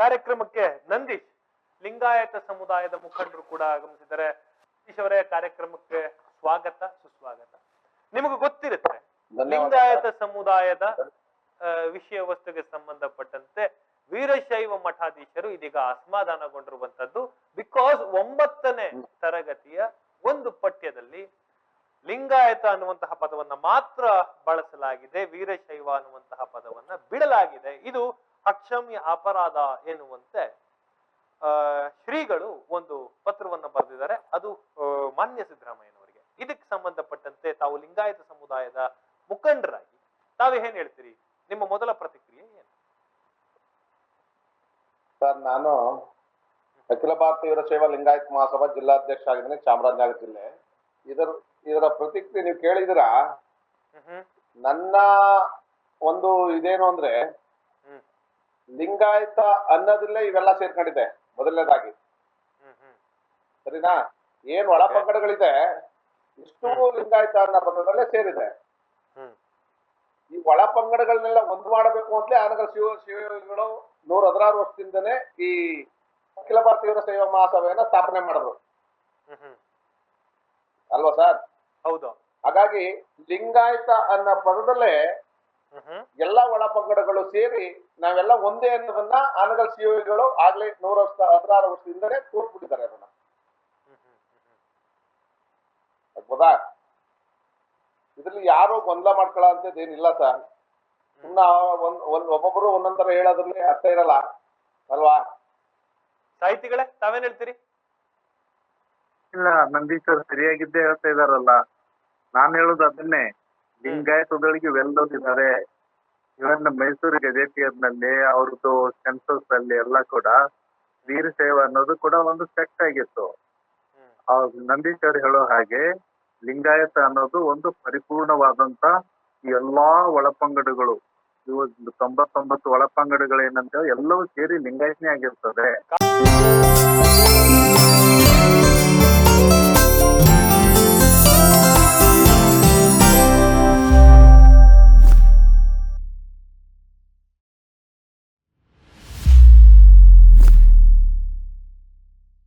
ಕಾರ್ಯಕ್ರಮಕ್ಕೆ ನಂದೀಶ್ ಲಿಂಗಾಯತ ಸಮುದಾಯದ ಮುಖಂಡರು ಕೂಡ ಆಗಮಿಸಿದ್ದಾರೆ. ನಂದೀಶ್ ಅವರೇ ಕಾರ್ಯಕ್ರಮಕ್ಕೆ ಸ್ವಾಗತ ಸುಸ್ವಾಗತ. ನಿಮಗೆ ಗೊತ್ತಿರುತ್ತೆ ಲಿಂಗಾಯತ ಸಮುದಾಯದ ವಿಷಯ ವಸ್ತುಗೆ ಸಂಬಂಧಪಟ್ಟಂತೆ ವೀರಶೈವ ಮಠಾಧೀಶರು ಇದೀಗ ಅಸಮಾಧಾನಗೊಂಡಿರುವಂತದ್ದು ಬಿಕಾಸ್ ಒಂಬತ್ತನೇ ತರಗತಿಯ ಒಂದು ಪಠ್ಯದಲ್ಲಿ ಲಿಂಗಾಯತ ಅನ್ನುವಂತಹ ಪದವನ್ನ ಮಾತ್ರ ಬಳಸಲಾಗಿದೆ ವೀರಶೈವ ಅನ್ನುವಂತಹ ಪದವನ್ನ ಬಿಡಲಾಗಿದೆ. ಇದು ಅಕ್ಷಮ್ಯ ಅಪರಾಧ ಎನ್ನುವಂತೆ ಆ, ಶ್ರೀಗಳು ಒಂದು ಪತ್ರವನ್ನು ಬರೆದಿದ್ದಾರೆ. ಅದು ಮಾನ್ಯ ಸಿದ್ದರಾಮಯ್ಯನವರಿಗೆ. ಇದಕ್ಕೆ ಸಂಬಂಧಪಟ್ಟಂತೆ ತಾವು ಲಿಂಗಾಯತ ಸಮುದಾಯದ ಮುಖಂಡರಾಗಿ ತಾವೇ ಏನ್ ಹೇಳ್ತೀರಿ? ನಿಮ್ಮ ಮೊದಲ ಪ್ರತಿಕ್ರಿಯೆ ಏನು? ಸರ್ ನಾನು ಅಖಿಲ ಭಾರತ ಸೇವಾ ಲಿಂಗಾಯತ್ ಮಹಾಸಭಾ ಜಿಲ್ಲಾಧ್ಯಕ್ಷ ಆಗಿದ್ದೇನೆ ಚಾಮರಾಜನಗರ ಜಿಲ್ಲೆ. ಇದರ ಇದರ ಪ್ರತಿಕ್ರಿಯೆ ನೀವು ಕೇಳಿದಿರಾ ನನ್ನ ಒಂದು ಇದೇನು ಅಂದ್ರೆ ಲಿಂಗಾಯತ ಅನ್ನೋದಿಲ್ಲೇ ಇವೆಲ್ಲ ಸೇರ್ಕೊಂಡಿದೆ. ಮೊದಲನೇದಾಗಿ. ಸರಿನಾ? ಏನ್ ಒಳಪಂಗಡಗಳಿದೆ ಇಷ್ಟು ಲಿಂಗಾಯತ ಅನ್ನೋ ಪದದಲ್ಲೇ ಸೇರಿದೆ. ಹ್ಮ್. ಈ ಒಳ ಪಂಗಡಗಳನ್ನೆಲ್ಲ ಒಂದು ಮಾಡಬೇಕು ಅಂತಲೇ ಆನಗರ ಶಿವ ಶಿವಗಳು ನೂರ ಹದಿನಾರು ವರ್ಷದಿಂದನೇ ಈ ಅಖಿಲ ಭಾರತ ಸೇವಾ ಮಹಾಸಭೆಯನ್ನ ಸ್ಥಾಪನೆ ಮಾಡಿದ್ರು. ಅಲ್ವಾ ಸರ್? ಹೌದು. ಹಾಗಾಗಿ ಲಿಂಗಾಯತ ಅನ್ನೋ ಪದದಲ್ಲೇ ಎಲ್ಲ ಒಳ ಪಂಗಡಗಳು ಸೇರಿ ನಾವೆಲ್ಲ ಒಂದೇ ಅನ್ನೋದನ್ನ ಆನಗಲ್ ಶಿವಗಳು ಆಗ್ಲೇ ನೂರ ವರ್ಷ ಹದಿನಾರು ವರ್ಷದಿಂದಲೇ ತೋರ್ಸ್ಬಿಟ್ಟಿದ್ದಾರೆ ಅದನ್ನ. ಹ್ಮ್ ಹ್ಮ್ ಹ್ಮ್ ಆಗ್ಬೋದಾ ಇದ್ರಲ್ಲಿ ಯಾರು ಗೊಂದಲ ಮಾಡ್ಕೊಳ್ಳೋ ಅಂತದ್ ಏನಿಲ್ಲ ಸರ್. ಸುಮ್ನ ಒಂದ್ ಒಂದ್ ಒಬ್ಬೊಬ್ರು ಒಂದೊಂದ್ ತರ ಹೇಳೋದ್ರಲ್ಲಿ ಅರ್ಥ ಇರಲ್ಲ. ಅಲ್ವಾ? ಸಾಹಿತಿಗಳೇ ತಾವೇನ್ ಹೇಳ್ತೀರಿ? ಇಲ್ಲ ನಂದೀಶ್ ಸರಿಯಾಗಿದ್ದೇ ಹೇಳ್ತಾ ಇದಾರಲ್ಲ. ನಾನ್ ಹೇಳುದು ಅದನ್ನೇ. ಲಿಂಗಾಯತದೊಳಗೆ ಇದ್ದಾರೆ. ಇವನ್ ಮೈಸೂರು ಗೆಜೆಟಿಯರ್ನಲ್ಲಿ ಅವ್ರದ್ದು ಸೆನ್ಸಸ್ ಅಲ್ಲಿ ಎಲ್ಲ ಕೂಡ ವೀರಶೈವ ಅನ್ನೋದು ಕೂಡ ಒಂದು ಸೆಕ್ಟ್ ಆಗಿತ್ತು. ಹ್ಮ್ ಆ ನಂದೀಶ್ ಹೇಳೋ ಹಾಗೆ ಲಿಂಗಾಯತ ಅನ್ನೋದು ಒಂದು ಪರಿಪೂರ್ಣವಾದಂತ ಎಲ್ಲಾ ಒಳಪಂಗಡಗಳು. ಇವತ್ತು ತೊಂಬತ್ತೊಂಬತ್ತು ಒಳಪಂಗಡಗಳು ಏನಂತ ಎಲ್ಲವೂ ಸೇರಿ ಲಿಂಗಾಯತನೇ ಆಗಿರ್ತದೆ.